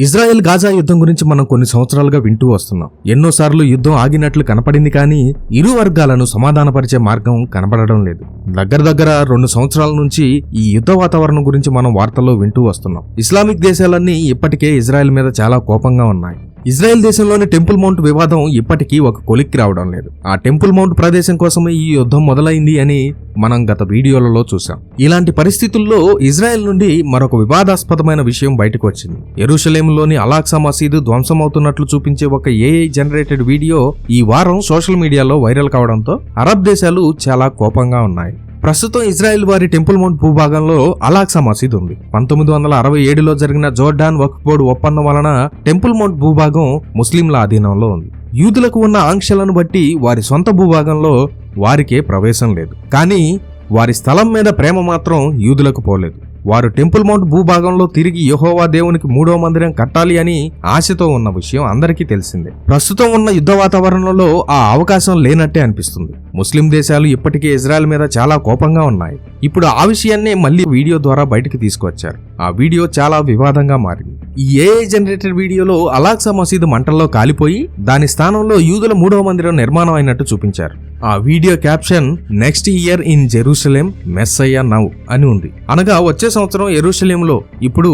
Israel Gaza యుద్ధం గురించి మనం కొన్ని సంవత్సరాలుగా వింటూ వస్తున్నాం. ఎన్నోసార్లు యుద్ధం ఆగినట్లు కనపడింది కానీ ఇరు వర్గాలను సమాధానపరిచే మార్గం కనపడడం లేదు. దగ్గర దగ్గర రెండు సంవత్సరాల నుంచి ఈ యుద్ధ వాతావరణం గురించి మనం వార్తల్లో వింటూ వస్తున్నాం. ఇస్లామిక్ దేశాలన్నీ ఇప్పటికే ఇజ్రాయెల్ మీద చాలా కోపంగా ఉన్నాయి. ఇజ్రాయెల్ దేశంలోని టెంపుల్ మౌంట్ వివాదం ఇప్పటికీ ఒక కొలిక్కి రావడం లేదు. ఆ టెంపుల్ మౌంట్ ప్రదేశం కోసమే ఈ యుద్ధం మొదలైంది అని మనం గత వీడియోలలో చూసాం ఇలాంటి పరిస్థితుల్లో ఇజ్రాయెల్ నుండి మరొక వివాదాస్పదమైన విషయం బయటకు వచ్చింది. ఎరుషలేంలోని అలాక్సా మసీదు ధ్వంసమవుతున్నట్లు చూపించే ఒక ఏఐ జనరేటెడ్ వీడియో ఈ వారం సోషల్ మీడియాలో వైరల్ కావడంతో అరబ్ దేశాలు చాలా కోపంగా ఉన్నాయి. ప్రస్తుతం ఇజ్రాయెల్ వారి టెంపుల్ మౌంట్ భూభాగంలో అలాక్సా మసీద్ ఉంది. పంతొమ్మిది వందల అరవై ఏడులో జరిగిన జోర్డాన్ వక్ఫ్ బోర్డు ఒప్పందం వలన టెంపుల్ మౌంట్ భూభాగం ముస్లింల ఆధీనంలో ఉంది. యూదులకు ఉన్న ఆంక్షలను బట్టి వారి సొంత భూభాగంలో వారికే ప్రవేశం లేదు. కానీ వారి స్థలం మీద ప్రేమ మాత్రం యూదులకు పోలేదు. వారు టెంపుల్ మౌంట్ భూభాగంలో తిరిగి యహోవా దేవునికి మూడో మందిరం కట్టాలి అని ఆశతో ఉన్న విషయం అందరికీ తెలిసిందే. ప్రస్తుతం ఉన్న యుద్ధ వాతావరణంలో ఆ అవకాశం లేనట్టే అనిపిస్తుంది. ముస్లిం దేశాలు ఇప్పటికే ఇజ్రాయెల్ మీద చాలా కోపంగా ఉన్నాయి. ఇప్పుడు ఆ విషయాన్నే మళ్ళీ వీడియో ద్వారా బయటకు తీసుకొచ్చారు ఆ వీడియో చాలా వివాదంగా మారింది. ఈ ఏఐ జనరేటెడ్ వీడియోలో అలాక్సా మసీదు మంటల్లో కాలిపోయి దాని స్థానంలో యూదుల మూడవ మందిరం నిర్మాణం అయినట్టు చూపించారు. ఆ video caption next year in Jerusalem Messiah now అని ఉంది. అనగా వచ్చే సంవత్సరం ఎరూసలేంలో ఇప్పుడు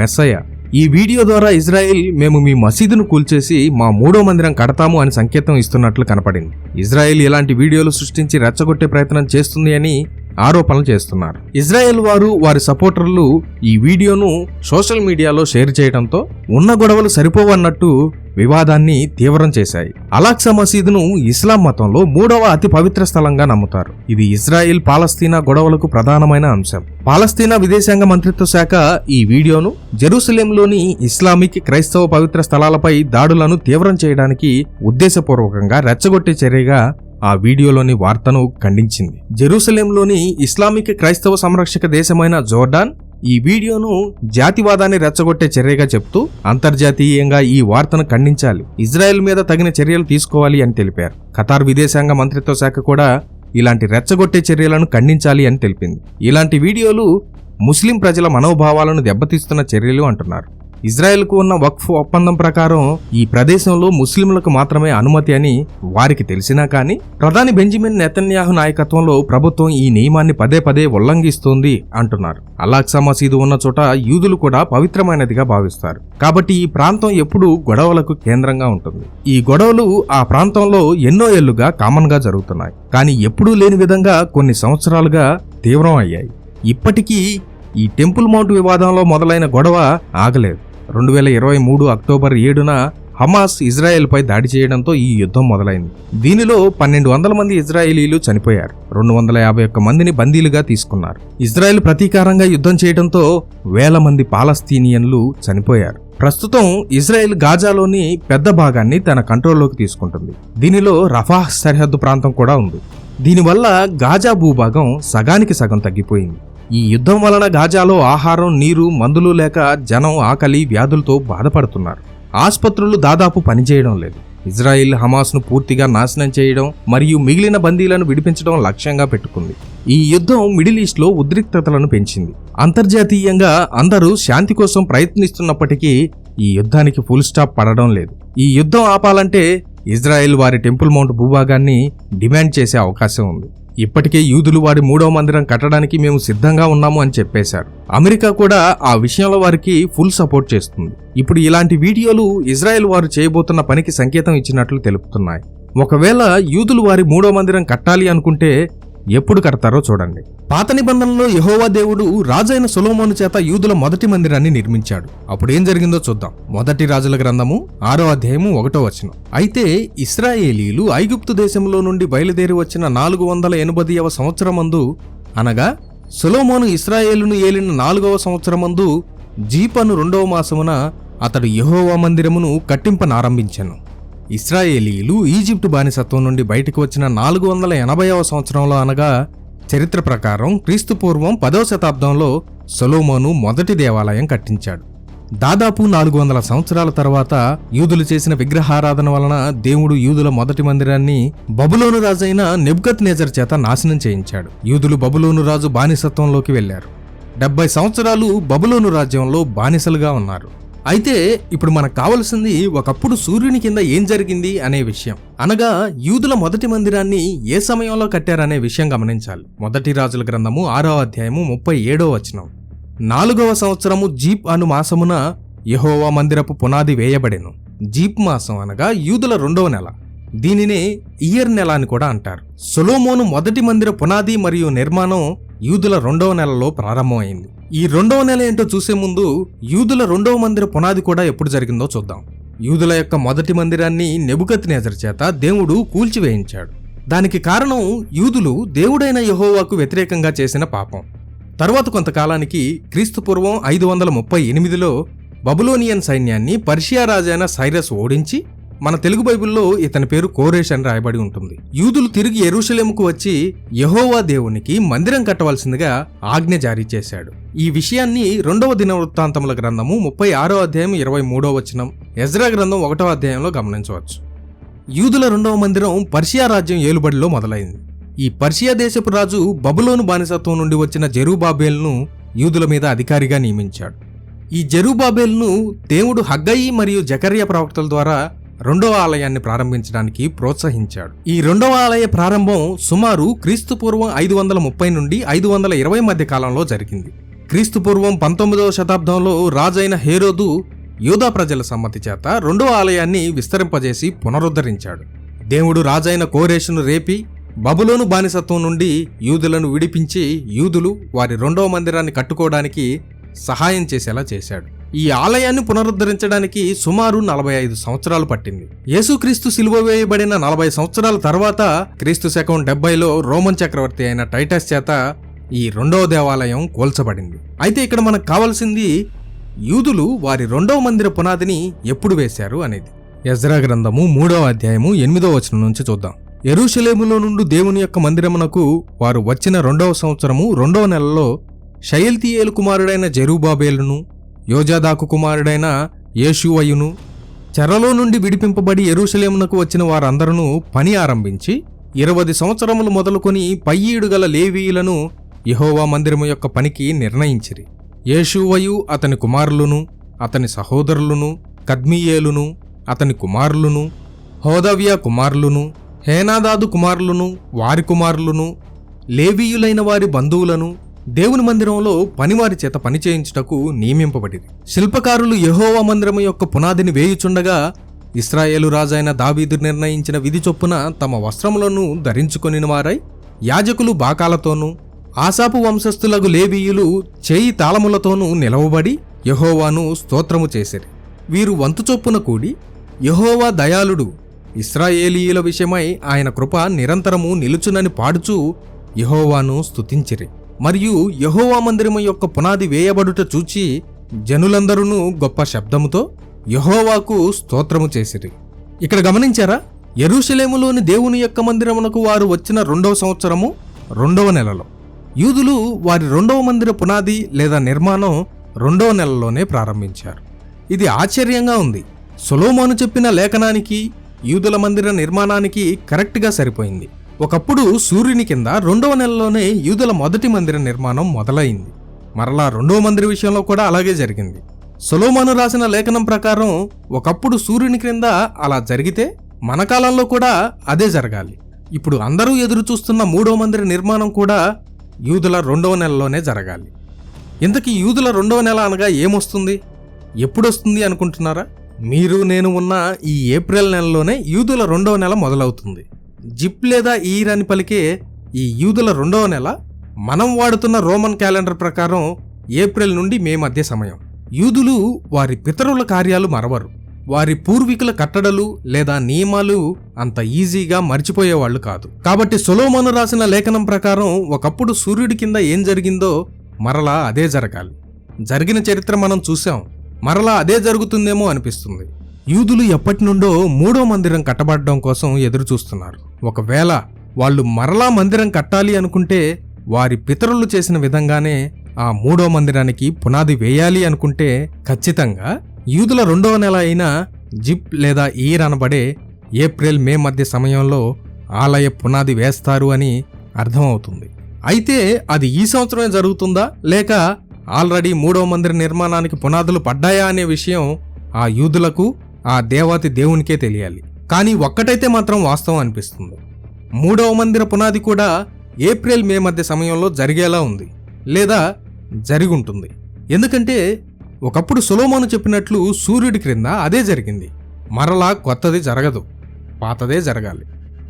మెస్సయ్య. ఈ వీడియో ద్వారా ఇజ్రాయెల్ మేము మీ మసీదును కూల్చేసి మా మూడో మందిరం కడతాము అని సంకేతం ఇస్తున్నట్లు కనపడింది. ఇజ్రాయెల్ ఇలాంటి వీడియోలు సృష్టించి రెచ్చగొట్టే ప్రయత్నం చేస్తుంది అని ఆరోపణలు చేస్తున్నారు. ఇజ్రాయెల్ వారు వారి సపోర్టర్లు ఈ వీడియోను సోషల్ మీడియాలో షేర్ చేయడంతో ఉన్న గొడవలు సరిపోవన్నట్టు వివాదాన్ని తీవ్రం చేశాయి. అలాక్సా మసీదును ఇస్లాం మతంలో మూడవ అతి పవిత్ర స్థలంగా నమ్ముతారు. ఇది ఇజ్రాయెల్ పాలస్తీనా గొడవలకు ప్రధానమైన అంశం. పాలస్తీనా విదేశాంగ మంత్రిత్వ శాఖ ఈ వీడియోను జెరూసలేంలోని ఇస్లామిక్ క్రైస్తవ పవిత్ర స్థలాలపై దాడులను తీవ్రం చేయడానికి ఉద్దేశపూర్వకంగా రెచ్చగొట్టే చర్యగా ఆ వీడియోలోని వార్తను ఖండించింది. జెరూసలేంలోని ఇస్లామిక్ క్రైస్తవ సంరక్షక దేశమైన జోర్డాన్ ఈ వీడియోను జాతివాదాన్ని రెచ్చగొట్టే చర్యగా చెప్తూ అంతర్జాతీయంగా ఈ వార్తను ఖండించాలి. ఇజ్రాయెల్ మీద తగిన చర్యలు తీసుకోవాలి అని తెలిపారు. ఖతార్ విదేశాంగ మంత్రిత్వ శాఖ కూడా ఇలాంటి రెచ్చగొట్టే చర్యలను ఖండించాలి అని తెలిపింది. ఇలాంటి వీడియోలు ముస్లిం ప్రజల మనోభావాలను దెబ్బతీస్తున్న చర్యలు అంటున్నారు. ఇజ్రాయెల్కు ఉన్న వక్ఫ్ ఒప్పందం ప్రకారం ఈ ప్రదేశంలో ముస్లింలకు మాత్రమే అనుమతి అని వారికి తెలిసినా కానీ ప్రధాని బెంజమిన్ నెతన్యాహు నాయకత్వంలో ప్రభుత్వం ఈ నియమాన్ని పదే పదే ఉల్లంఘిస్తోంది అంటున్నారు. అలాక్సా మసీదు ఉన్న చోట యూదులు కూడా పవిత్రమైనదిగా భావిస్తారు. కాబట్టి ఈ ప్రాంతం ఎప్పుడూ గొడవలకు కేంద్రంగా ఉంటుంది. ఈ గొడవలు ఆ ప్రాంతంలో ఎన్నో ఏళ్ళుగా కామన్గా జరుగుతున్నాయి. కానీ ఎప్పుడూ లేని విధంగా కొన్ని సంవత్సరాలుగా తీవ్రం అయ్యాయి ఇప్పటికీ ఈ టెంపుల్ మౌంట్ వివాదంలో మొదలైన గొడవ ఆగలేదు. రెండు వేల ఇరవై మూడు అక్టోబర్ ఏడున హమాస్ ఇజ్రాయెల్పై దాడి చేయడంతో ఈ యుద్ధం మొదలైంది. దీనిలో పన్నెండు వందల మంది ఇజ్రాయేలీలు చనిపోయారు. రెండు వందల యాభై ఒక్క మందిని బందీలుగా తీసుకున్నారు. ఇజ్రాయెల్ ప్రతీకారంగా యుద్ధం చేయడంతో వేల మంది పాలస్తీనియన్లు చనిపోయారు. ప్రస్తుతం ఇజ్రాయెల్ గాజాలోని పెద్ద భాగాన్ని తన కంట్రోల్లోకి తీసుకుంటుంది. దీనిలో రఫాహ్ సరిహద్దు ప్రాంతం కూడా ఉంది. దీనివల్ల గాజా భూభాగం సగానికి సగం తగ్గిపోయింది. ఈ యుద్ధం వలన గాజాలో ఆహారం నీరు మందులు లేక జనం ఆకలి వ్యాధులతో బాధపడుతున్నారు. ఆసుపత్రులు దాదాపు పనిచేయడం లేదు. ఇజ్రాయిల్ హమాస్ను పూర్తిగా నాశనం చేయడం మరియు మిగిలిన బందీలను విడిపించడం లక్ష్యంగా పెట్టుకుంది. ఈ యుద్ధం మిడిల్ ఈస్ట్లో ఉద్రిక్తతలను పెంచింది. అంతర్జాతీయంగా అందరూ శాంతి కోసం ప్రయత్నిస్తున్నప్పటికీ ఈ యుద్ధానికి ఫుల్ స్టాప్ పడడం లేదు. ఈ యుద్ధం ఆపాలంటే ఇజ్రాయెల్ వారి టెంపుల్ మౌంట్ భూభాగాన్ని డిమాండ్ చేసే అవకాశం ఉంది. ఇప్పటికే యూదులు వారి మూడవ మందిరం కట్టడానికి మేము సిద్ధంగా ఉన్నాము అని చెప్పేశారు. అమెరికా కూడా ఆ విషయంలో వారికి ఫుల్ సపోర్ట్ చేస్తుంది. ఇప్పుడు ఇలాంటి వీడియోలు ఇజ్రాయెల్ వారు చేయబోతున్న పనికి సంకేతం ఇచ్చినట్లు తెలుపుతున్నాయి. ఒకవేళ యూదులు వారి మూడో మందిరం కట్టాలి అనుకుంటే ఎప్పుడు కడతారో చూడండి. పాత నిబంధనలో యహోవా దేవుడు రాజైన సులోమోను చేత యూదుల మొదటి మందిరాన్ని నిర్మించాడు. అప్పుడు ఏం జరిగిందో చూద్దాం. మొదటి రాజుల గ్రంథము ఆరో అధ్యాయము ఒకటో వచనం. అయితే ఇస్రాయేలీలు ఐగుప్తు దేశంలో నుండి బయలుదేరి వచ్చిన నాలుగు వందల ఎనభైవ సంవత్సరమందు అనగా సులోమోను ఇస్రాయేలును ఏలిన నాలుగవ సంవత్సరమందు జీపను రెండవ మాసమున అతడు యహోవా మందిరమును కట్టింపనారంభించాను. ఇస్రాయేలీలు ఈజిప్టు బానిసత్వం నుండి బయటకు వచ్చిన నాలుగు వందల ఎనభైవ సంవత్సరంలో అనగా చరిత్ర ప్రకారం క్రీస్తు పూర్వం పదవ శతాబ్దంలో సొలోమోను మొదటి దేవాలయం కట్టించాడు. దాదాపు నాలుగు వందల సంవత్సరాల తర్వాత యూదులు చేసిన విగ్రహారాధన వలన దేవుడు యూదుల మొదటి మందిరాన్ని బబులోను రాజైన నెబ్గత్ నేజర్ చేత నాశనం చేయించాడు. యూదులు బబులోను రాజు బానిసత్వంలోకి వెళ్ళారు డెబ్బై సంవత్సరాలు బబులోను రాజ్యంలో బానిసలుగా ఉన్నారు. అయితే ఇప్పుడు మనకు కావలసింది ఒకప్పుడు సూర్యుని కింద ఏం జరిగింది అనే విషయం. అనగా యూదుల మొదటి మందిరాన్ని ఏ సమయంలో కట్టారనే విషయం గమనించాలి. మొదటి రాజుల గ్రంథము ఆరో అధ్యాయము ముప్పై ఏడో వచనం. నాలుగవ సంవత్సరము జీప్ అను మాసమున యహోవా మందిరపు పునాది వేయబడెను. జీప్ మాసం అనగా యూదుల రెండవ నెల. దీనినే ఇయర్ నెల అని కూడా అంటారు. సొలోమోను మొదటి మందిర పునాది మరియు నిర్మాణం యూదుల రెండవ నెలలో ప్రారంభమైంది. ఈ రెండవ నెల ఏంటో చూసే ముందు యూదుల రెండవ మందిర పునాది కూడా ఎప్పుడు జరిగిందో చూద్దాం. యూదుల యొక్క మొదటి మందిరాన్ని నెబుకత్ చేత దేవుడు కూల్చివేయించాడు. దానికి కారణం యూదులు దేవుడైన యహోవాకు వ్యతిరేకంగా చేసిన పాపం. తరువాత కొంతకాలానికి క్రీస్తుపూర్వం ఐదు వందల ముప్పై ఎనిమిదిలో బబులోనియన్ సైన్యాన్ని పర్షియా రాజైన సైరస్ ఓడించి మన తెలుగు బైబిల్లో ఇతని పేరు కోరేష్ అని రాయబడి ఉంటుంది. యూదులు తిరిగి ఎరుషలేముకు వచ్చి యహోవా దేవునికి మందిరం కట్టవలసిందిగా ఆజ్ఞ జారీ చేశాడు. ఈ విషయాన్ని రెండవ దిన వృత్తాంతముల గ్రంథము ముప్పై ఆరో అధ్యాయం ఇరవై మూడో వచనం ఎజ్రా గ్రంథం ఒకటో అధ్యాయంలో గమనించవచ్చు. యూదుల రెండవ మందిరం పర్షియా రాజ్యం ఏలుబడిలో మొదలైంది. ఈ పర్షియా దేశపు రాజు బబులోను బానిసత్వం నుండి వచ్చిన జెరూబాబేల్ను యూదుల మీద అధికారిగా నియమించాడు. ఈ జెరూబాబేల్ను దేవుడు హగ్గయి మరియు జకర్య ప్రవక్తల ద్వారా రెండవ ఆలయాన్ని ప్రారంభించడానికి ప్రోత్సహించాడు. ఈ రెండవ ఆలయ ప్రారంభం సుమారు క్రీస్తు పూర్వం ఐదు వందల ముప్పై నుండి ఐదు వందల ఇరవై మధ్య కాలంలో జరిగింది. క్రీస్తు పూర్వం పంతొమ్మిదవ శతాబ్దంలో రాజైన హేరోదు యూదా ప్రజల సమ్మతి చేత రెండవ ఆలయాన్ని విస్తరింపజేసి పునరుద్ధరించాడు. దేవుడు రాజైన కోరేషును రేపి బబులోను బానిసత్వం నుండి యూదులను విడిపించి యూదులు వారి రెండవ మందిరాన్ని కట్టుకోవడానికి సహాయం చేసేలా చేశాడు. ఈ ఆలయాన్ని పునరుద్ధరించడానికి సుమారు నలభై ఐదు సంవత్సరాలు పట్టింది. యేసుక్రీస్తు సిలువ వేయబడిన నలభై సంవత్సరాల తర్వాత క్రీస్తు శకం డెబ్బైలో రోమన్ చక్రవర్తి అయిన టైటస్ చేత ఈ రెండవ దేవాలయం కూల్చబడింది. అయితే ఇక్కడ మనకు కావాల్సింది యూదులు వారి రెండవ మందిర పునాదిని ఎప్పుడు వేశారు అనేది. ఎజ్రా గ్రంథము మూడవ అధ్యాయము ఎనిమిదవ వచనం నుంచి చూద్దాం. ఎరుషలేములో నుండి దేవుని యొక్క మందిరమునకు వారు వచ్చిన రెండవ సంవత్సరము రెండవ నెలలో షయల్తీయేలు కుమారుడైన జెరూబాబేలును యోజాదాకు కుమారుడైన యేషువయును చెరలో నుండి విడిపింపబడి ఎరుషలేమునకు వచ్చిన వారందరూ పని ఆరంభించి ఇరవది సంవత్సరములు మొదలుకొని పయ్యీడు గల లేవీయులను యహోవా మందిరము యొక్క పనికి నిర్ణయించిరి. యేషువయు అతని కుమారులను అతని సహోదరులను కద్మీయేలును అతని కుమారులను హోదవ్య కుమారులను హేనాదాదు కుమారులను వారి కుమారులను లేవీయులైన వారి బంధువులను దేవుని మందిరంలో పనివారి చేత పని చేయించుటకు నియమింపబడింది శిల్పకారులు యహోవా మందిరము యొక్క పునాదిని వేయుచుండగా ఇస్రాయేలు రాజైన దావీదు నిర్ణయించిన విధి చొప్పున తమ వస్త్రములను ధరించుకొనిన వారై యాజకులు బాకాలతోనూ ఆసాపు వంశస్థులకు లేవీయులు చేయి తాళములతోనూ నిలవబడి యహోవాను స్తోత్రము చేసిరి. వీరు వంతు చొప్పున కూడి యహోవా దయాళుడు ఇస్రాయేలీయుల విషయమై ఆయన కృప నిరంతరము నిలుచునని పాడుచూ యహోవాను స్తుతించిరి. మరియు యహోవా మందిరము యొక్క పునాది వేయబడుట చూచి జనులందరూ గొప్ప శబ్దముతో యహోవాకు స్తోత్రము చేసిరి. ఇక్కడ గమనించారా? ఎరుషలేములోని దేవుని యొక్క మందిరమునకు వారు వచ్చిన రెండవ సంవత్సరము రెండవ నెలలో. యూదులు వారి రెండవ మందిర పునాది లేదా నిర్మాణం రెండవ నెలలోనే ప్రారంభించారు. ఇది ఆశ్చర్యంగా ఉంది. సొలోమోను చెప్పిన లేఖనానికి యూదుల మందిర నిర్మాణానికి కరెక్ట్గా సరిపోయింది. ఒకప్పుడు సూర్యుని కింద రెండవ నెలలోనే యూదుల మొదటి మందిర నిర్మాణం మొదలైంది. మరలా రెండవ మందిర విషయంలో కూడా అలాగే జరిగింది. సొలోమాను రాసిన లేఖనం ప్రకారం ఒకప్పుడు సూర్యుని క్రింద అలా జరిగితే మన కాలంలో కూడా అదే జరగాలి. ఇప్పుడు అందరూ ఎదురు చూస్తున్న మూడవ మందిర నిర్మాణం కూడా యూదుల రెండవ నెలలోనే జరగాలి. ఇంతకీ యూదుల రెండవ నెల అనగా ఏమొస్తుంది? ఎప్పుడొస్తుంది అనుకుంటున్నారా? మీరు నేను ఉన్న ఈ ఏప్రిల్ నెలలోనే యూదుల రెండవ నెల మొదలవుతుంది. జిప్ లేదా ఈర్ అని పలికే ఈ యూదుల రెండవ నెల మనం వాడుతున్న రోమన్ క్యాలెండర్ ప్రకారం ఏప్రిల్ నుండి మే మధ్య సమయం. యూదులు వారి పితరుల కార్యాలు మరవరు. వారి పూర్వీకుల కట్టడలు లేదా నియమాలు అంత ఈజీగా మర్చిపోయేవాళ్ళు కాదు. కాబట్టి సొలోమను రాసిన లేఖనం ప్రకారం ఒకప్పుడు సూర్యుడి కింద ఏం జరిగిందో మరలా అదే జరగాలి. జరిగిన చరిత్ర మనం చూసాం మరలా అదే జరుగుతుందేమో అనిపిస్తుంది. యూదులు ఎప్పటి నుండో మూడో మందిరం కట్టబడడం కోసం ఎదురు చూస్తున్నారు ఒకవేళ వాళ్ళు మరలా మందిరం కట్టాలి అనుకుంటే వారి పితరులు చేసిన విధంగానే ఆ మూడో మందిరానికి పునాది వేయాలి అనుకుంటే ఖచ్చితంగా యూదుల రెండవ నెల అయిన జిప్ లేదా ఈర్ అనబడే ఏప్రిల్ మే మధ్య సమయంలో ఆలయ పునాది వేస్తారు అని అర్థమవుతుంది. అయితే అది ఈ సంవత్సరమే జరుగుతుందా? లేక ఆల్రెడీ మూడవ మందిర నిర్మాణానికి పునాదులు పడ్డాయా అనే విషయం ఆ యూదులకు ఆ దేవాతి దేవునికే తెలియాలి. కానీ ఒక్కటైతే మాత్రం వాస్తవం అనిపిస్తుంది. మూడవ మందిర పునాది కూడా ఏప్రిల్ మే మధ్య సమయంలో జరిగేలా ఉంది. లేదా జరిగుంటుంది. ఎందుకంటే ఒకప్పుడు సులోమోను చెప్పినట్లు సూర్యుడి క్రింద అదే జరిగింది. మరలా కొత్తది జరగదు. పాతదే జరగాలి.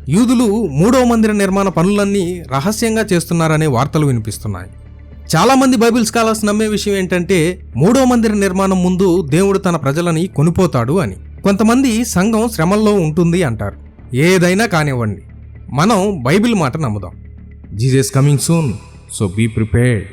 యూదులు మూడవ మందిర నిర్మాణ పనులన్నీ రహస్యంగా చేస్తున్నారనే వార్తలు వినిపిస్తున్నాయి. చాలామంది బైబిల్ స్కాలర్స్ నమ్మే విషయం ఏంటంటే మూడవ మందిర నిర్మాణం ముందు దేవుడు తన ప్రజలని కొనిపోతాడు అని. కొంతమంది సంఘం శ్రమల్లో ఉంటుంది అంటారు. ఏదైనా కానివ్వండి. మనం బైబిల్ మాట నమ్ముదాం. Jesus coming soon so be prepared.